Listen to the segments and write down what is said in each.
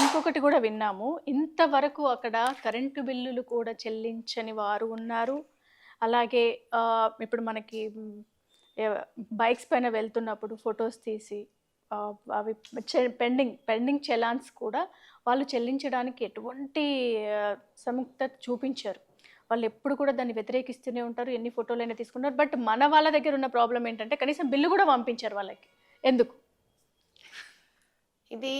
ఇంకొకటి కూడా విన్నాము. ఇంతవరకు అక్కడ కరెంటు బిల్లులు కూడా చెల్లించని వారు ఉన్నారు. అలాగే ఇప్పుడు మనకి బైక్స్ పైన వెళ్తున్నప్పుడు ఫొటోస్ తీసి అవి పెండింగ్ పెండింగ్ చలాన్స్ కూడా వాళ్ళు చెల్లించడానికి ఎటువంటి సముక్త చూపించారు. వాళ్ళు ఎప్పుడు కూడా దాన్ని వ్యతిరేకిస్తూనే ఉంటారు. ఎన్ని ఫోటోలైనా తీసుకుంటారు బట్ మన వాళ్ళ దగ్గర ఉన్న ప్రాబ్లం ఏంటంటే కనీసం బిల్లు కూడా పంపించారు వాళ్ళకి. ఎందుకు? ఇది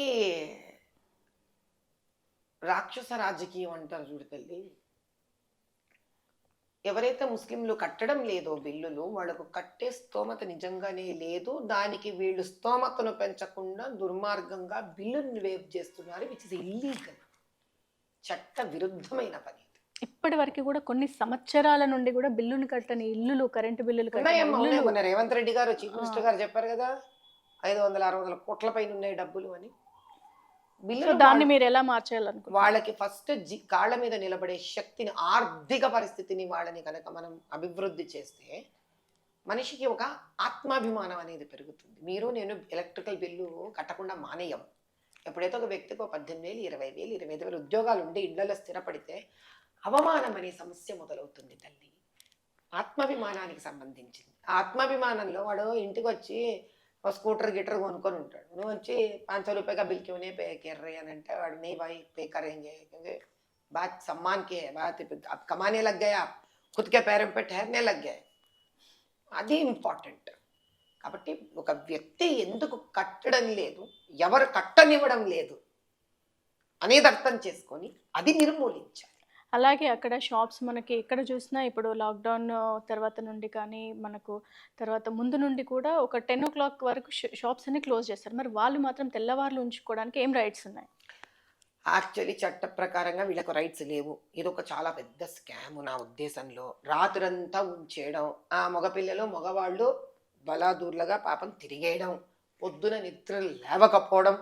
రాక్షస రాజకీయం అంటారు చూడు తల్లి. ఎవరైతే ముస్లింలు కట్టడం లేదో బిల్లులు వాళ్ళకు కట్టే స్తోమత నిజంగానే లేదు. దానికి వీళ్ళు స్తోమతను పెంచకుండా దుర్మార్గంగా బిల్లుని వేవ్ చేస్తున్నారు విచ్ ఇస్ ఇల్లీగల్ చట్ట విరుద్ధమైన పని. ఇప్పటి వరకు కూడా కొన్ని సంవత్సరాల నుండి కూడా బిల్లులు కట్టని ఇల్లులు కరెంటు బిల్లులు కట్టని రేవంత్ రెడ్డి గారు చీఫ్ మినిస్టర్ గారు చెప్పారు కదా ఐదు వందల ఆరు వందల కోట్ల పైన ఉన్నాయి డబ్బులు అని. సో బిల్లులు దాన్ని మీరు ఎలా మార్చేయాలనుకుంటున్నారు? వాళ్ళకి ఫస్ట్ జి కాళ్ళ మీద నిలబడే శక్తిని ఆర్థిక పరిస్థితిని వాళ్ళని కనుక మనం అభివృద్ధి చేస్తే మనిషికి ఒక ఆత్మాభిమానం అనేది పెరుగుతుంది. మీరు నేను ఎలక్ట్రికల్ బిల్లు కట్టకుండా మానేయం. ఎప్పుడైతే ఒక వ్యక్తికి ఒక పద్దెనిమిది వేలు ఇరవై వేలు ఇరవై ఐదు వేలు ఉద్యోగాలు ఉండి ఇళ్ళలో స్థిరపడితే అవమానం అనే సమస్య మొదలవుతుంది తల్లి. ఆత్మాభిమానానికి సంబంధించింది. ఆత్మాభిమానంలో వాడు ఇంటికి వచ్చి ఒక స్కూటర్ గిటర్ కొనుక్కొని ఉంటాడు నువ్వు వచ్చి पाँच सौ रुपए का बिल क्यों नहीं पे कर रहे हैं అంటే వాడు नहीं भाई पे करेंगे क्योंकि बात सम्मान की है बात आप कमाने लग गए आप खुद के पैरों पे ठहरने लग गए అది ఇంపార్టెంట్ కాబట్టి ఒక వ్యక్తి ఎందుకు కట్టడం లేదు ఎవరు కట్టనివ్వడం లేదు అనేది అర్థం చేసుకొని అది నిర్మూలించాలి అలాగే అక్కడ షాప్స్ మనకి ఎక్కడ చూసినా ఇప్పుడు లాక్డౌన్ తర్వాత నుండి కానీ మనకు తర్వాత ముందు నుండి కూడా ఒక టెన్ ఓ క్లాక్ వరకు షాప్స్ అన్ని క్లోజ్ చేస్తారు. మరి వాళ్ళు మాత్రం తెల్లవారులు ఉంచుకోవడానికి ఏం రైట్స్ ఉన్నాయి? యాక్చువల్లీ చట్ట ప్రకారంగా వీళ్ళకు రైట్స్ లేవు. ఇది ఒక చాలా పెద్ద స్కామ్ నా ఉద్దేశంలో. రాత్రంతా ఉంచేయడం ఆ మగపిల్లలు మగవాళ్ళు బలాదూర్లుగా పాపం తిరిగేయడం పొద్దున నిద్ర లేవకపోవడం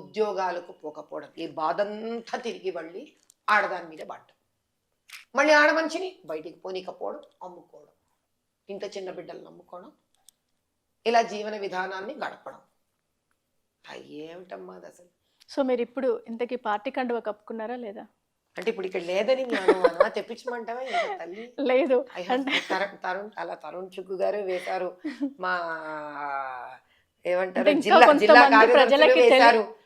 ఉద్యోగాలకు పోకపోవడం ఈ బాధంతా తిరిగి మళ్ళీ ఆడదాని మీద పడ్డం. మళ్ళీ ఆడ మనిషిని బయటికి పోనీకపోవడం అమ్ముకోవడం. ఇంత చిన్న బిడ్డలను అమ్ముకోవడం ఇలా జీవన విధానాన్ని గడపడం. అయ్యేమిటమ్మా అది అసలు? సో మీరు ఇప్పుడు ఇంతకీ పార్టీ కండువ కప్పుకున్నారా లేదా? అంటే ఇప్పుడు ఇక్కడ లేదని తెప్పించమంటావా తల్లి? లేదు. తరుణ్ అలా తరుణ్ చుక్కు గారు వేశారు. మా ఏమంటారు? జిల్లా ప్రజలకి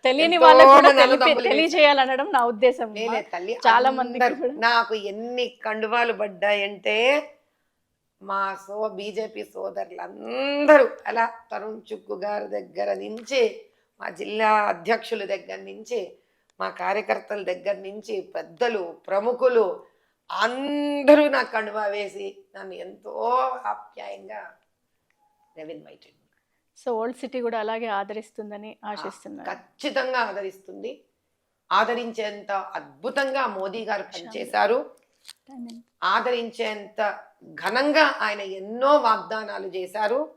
తెలియని వాళ్ళకి తెలియజేయాలనడం నా ఉద్దేశం నేనే తల్లి చాలా కూడా. నాకు ఎన్ని కండువాలు పడ్డాయంటే మా సో బీజేపీ సోదరులు అందరూ అలా తరుణ్ చుక్కు గారి దగ్గర నుంచి మా జిల్లా అధ్యక్షుల దగ్గర నుంచి మా కార్యకర్తల దగ్గర నుంచి పెద్దలు ప్రముఖులు అందరూ నాకు కండువా వేసి నన్ను ఎంతో ఆప్యాయంగా ఇన్వైటెడ్ సో ఓల్డ్ సిటీ కూడా అలాగే ఆదరిస్తుందని ఆశిస్తున్నాను. ఖచ్చితంగా ఆదరిస్తుంది. ఆదరించేంత అద్భుతంగా మోదీ గారు పనిచేశారు. ఆదరించేంత ఘనంగా ఆయన ఎన్నో వాగ్దానాలు చేశారు.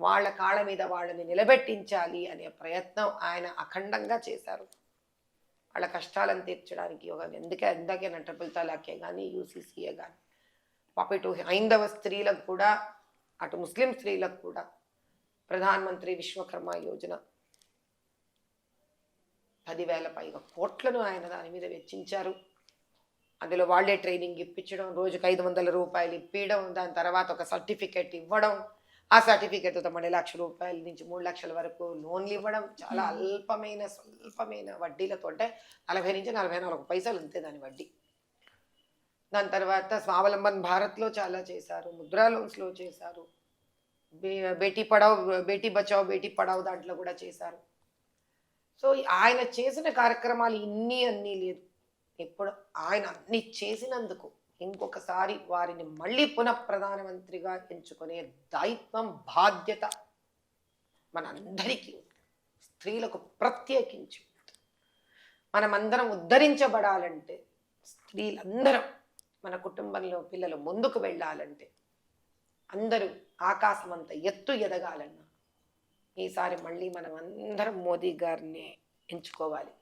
వాళ్ళ కాళ్ళ మీద వాళ్ళని నిలబెట్టించాలి అనే ప్రయత్నం ఆయన అఖండంగా చేశారు. వాళ్ళ కష్టాలను తీర్చడానికి ఒక ఎందుకే? ఇందాకే ట్రిపుల్ తలాకే కానీ యూసీసీఏ కానీ పాప ఇటు హైందవ స్త్రీలకు కూడా అటు ముస్లిం స్త్రీలకు కూడా ప్రధాన మంత్రి విశ్వకర్మ యోజన. పదివేల పైగా కోట్లను ఆయన దాని మీద వెచ్చించారు. అందులో వాళ్ళే ట్రైనింగ్ ఇప్పించడం రోజుకి ఐదు వందల రూపాయలు ఇప్పించడం దాని తర్వాత ఒక సర్టిఫికెట్ ఇవ్వడం ఆ సర్టిఫికెట్తో మళ్ళీ లక్ష రూపాయల నుంచి మూడు లక్షల వరకు లోన్లు ఇవ్వడం చాలా అల్పమైన స్వల్పమైన వడ్డీలతో అంటే నలభై నుంచి నలభై నాలుగు పైసలు అంతే దాని వడ్డీ. దాని తర్వాత స్వావలంబన్ భారత్లో చాలా చేశారు ముద్రా లోన్స్లో చేశారు. బేటీ పడావ్ బేటీ బచావ్ బేటీ పడావ్ దాంట్లో కూడా చేశారు. సో ఆయన చేసిన కార్యక్రమాలు ఇన్ని అన్నీ లేదు. ఇప్పుడు ఆయన అన్ని చేసినందుకు ఇంకొకసారి వారిని మళ్ళీ పునః ప్రధానమంత్రిగా ఎంచుకునే దాయిత్వం బాధ్యత మనందరికీ స్త్రీలకు ప్రత్యేకించి మనమందరం ఉద్ధరించబడాలంటే స్త్రీలందరం మన కుటుంబంలో పిల్లలు ముందుకు వెళ్ళాలంటే అందరూ ఆకాశం అంత ఎత్తు ఎదగాలన్నా ఈసారి మళ్ళీ మనం అందరం మోదీ గారిని ఎంచుకోవాలి.